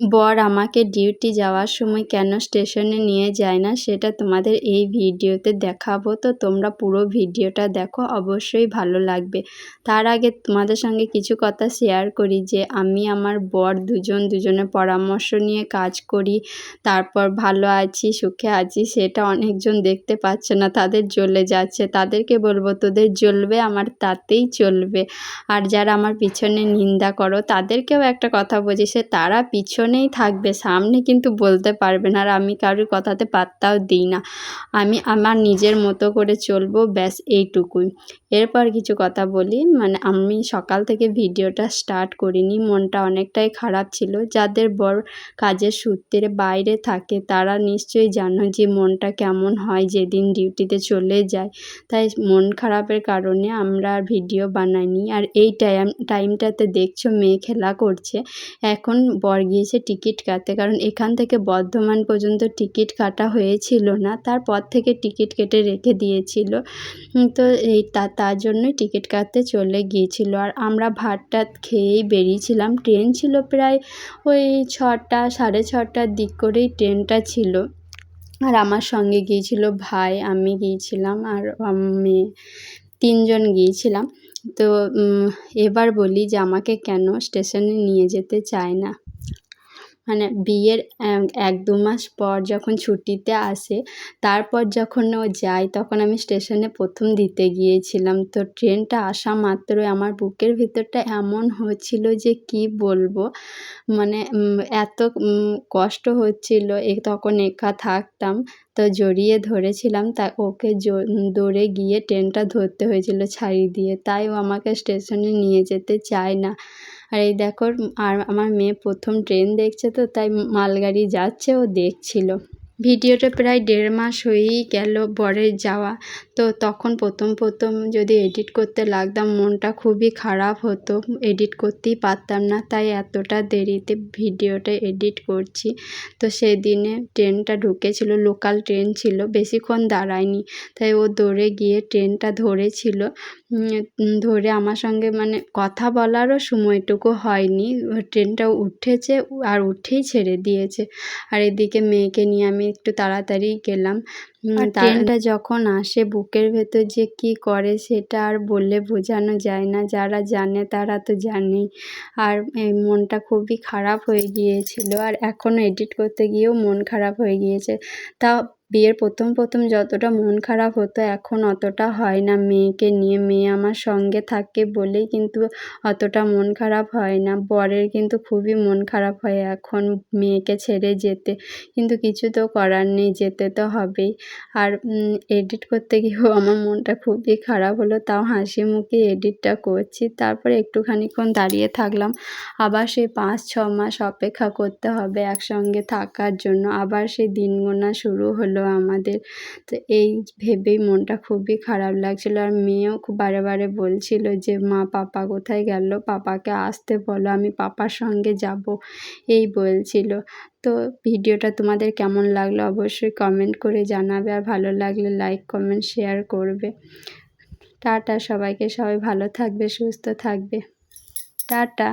বর আমাকে ডিউটি যাওয়ার সময় কেন স্টেশনে নিয়ে যায় না সেটা তোমাদের এই ভিডিওতে দেখাবো। তো তোমরা পুরো ভিডিওটা দেখো, অবশ্যই ভালো লাগবে। তার আগে তোমাদের সঙ্গে কিছু কথা শেয়ার করি যে আমি আমার বর দুজন দুজনের পরামর্শ নিয়ে কাজ করি, তারপর ভালো আছি, সুখে আছি, সেটা অনেকজন দেখতে পাচ্ছে না, তাদের জ্বলে যাচ্ছে। তাদেরকে বলব, তোদের জ্বলবে, আমার তাতেই চলবে। আর যারা আমার পিছনে নিন্দা করো, তাদেরকেও একটা কথা বলছি সে তারা পিছনে পিছনেই থাকবে, সামনে কিন্তু বলতে পারবে না। আর আমি কারোর কথাতে পাত্তাও দিই না। আমি আমার নিজের মতো করে চলবো, ব্যাস এইটুকুই। এরপর কিছু কথা বলি। মানে আমি সকাল থেকে ভিডিওটা স্টার্ট করিনি। মনটা অনেকটাই খারাপ ছিল। যাদের বর কাজের সূত্রে বাইরে থাকে, তারা নিশ্চয়ই জানো যে মনটা কেমন হয় যেদিন ডিউটিতে চলে যায়। তাই মন খারাপের কারণে আমরা ভিডিও বানাইনি। আর এই টাইম, টাইমটাতে দেখছ মেয়ে খেলা করছে। এখন বর গিয়েছে টিকিট কাটতে। কারণ এখান থেকে বর্ধমান পর্যন্ত টিকিট কাটা হয়েছিল না, তারপর থেকে টিকিট কেটে রেখে দিয়েছিল। তো এই তার জন্যই টিকিট কাটতে চলে গিয়েছিল। আর আমরা ভাত টাত খেয়েই বেরিয়েছিলাম। ট্রেন ছিল প্রায় ওই ছটা, সাড়ে ছটার দিক করেই ট্রেনটা ছিল। আর আমার সঙ্গে গিয়েছিল ভাই, আমি গিয়েছিলাম আর মেয়ে তিনজন গিয়েছিলাম। তো এবার বলি যে আমাকে কেন স্টেশনে নিয়ে যেতে চায় না। মানে বিয়ের এক দু মাস পর যখন ছুটিতে আসে, তারপর যখন ও যায় তখন আমি স্টেশনে প্রথম দিতে গিয়েছিলাম। তো ট্রেনটা আসা মাত্রই আমার বুকের ভিতরটা এমন হচ্ছিল যে কি বলব? মানে এত কষ্ট হচ্ছিল। এ, তখন একা থাকতাম। তো জড়িয়ে ধরেছিলাম তা ওকে দৌড়ে গিয়ে ট্রেনটা ধরতে হয়েছিল ছাড়ি দিয়ে। তাই ও আমাকে স্টেশনে নিয়ে যেতে চায় না। আর এই দেখো, আর আমার মেয়ে প্রথম ট্রেন দেখছে তো, তাই মালগাড়ি যাচ্ছে ও দেখছিল। ভিডিওটা প্রায় দেড় মাস হয়েই গেল বরের যাওয়া। তো তখন প্রথম প্রথম যদি এডিট করতে লাগতাম, মনটা খুবই খারাপ হতো। এডিট করতেই পারতাম না, তাই এতটা দেরিতে ভিডিওটা এডিট করছি। তো সেদিনে ট্রেনটা ঢুকেছিল, লোকাল ট্রেন ছিল, বেশিক্ষণ দাঁড়ায়নি। তাই ও দৌড়ে গিয়ে ট্রেনটা ধরেছিল। ধরে আমার সঙ্গে মানে কথা বলারও সময়টুকু হয়নি। ট্রেনটা উঠেছে আর উঠেই ছেড়ে দিয়েছে। আর এদিকে মেয়েকে নিয়ে আমি একটু তাড়াতাড়ি গেলাম। ট্রেনটা যখন আসে বুকের ভেতর যে কি করে সেটা আর বললে বোঝানো যায় না। যারা জানে তারা তো জানেই। আর এই মনটা খুবই খারাপ হয়ে গিয়েছিল। আর এখনও এডিট করতে গিয়েও মন খারাপ হয়ে গিয়েছে। তা বিয়ের প্রথম প্রথম যতটা মন খারাপ হতো, এখন অতটা হয় না। মেয়েকে নিয়ে মেয়ে আমার সঙ্গে থাকে বলেই কিন্তু অতটা মন খারাপ হয় না। বরের কিন্তু খুবই মন খারাপ হয় এখন মেয়েকে ছেড়ে যেতে। কিন্তু কিছু তো করার নেই, যেতে তো হবেই। আর এডিট করতে গিয়েও আমার মনটা খুবই খারাপ হলো। তাও হাসি মুখে এডিটটা করছি। তারপরে একটুখানিক্ষণ দাঁড়িয়ে থাকলাম। আবার সেই পাঁচ, ছ মাস অপেক্ষা করতে হবে একসঙ্গে থাকার জন্য। আবার সেই দিন গোনা শুরু হলো। আমাদের। তো এই ভেবেই মনটা খুবই খারাপ লাগছিল। আর মেয়েও খুব বারে বারে বলছিল যে, মা, পাপা কোথায় গেল? পাপাকে আসতে বলো, আমি পাপার সঙ্গে যাব। এই বলছিল। তো ভিডিওটা তোমাদের কেমন লাগল অবশ্যই কমেন্ট করে জানাবে। আর ভালো লাগলে লাইক কমেন্ট শেয়ার করবে। টাটা সবাইকে। সবাই ভালো থাকবে, সুস্থ থাকবে। টাটা।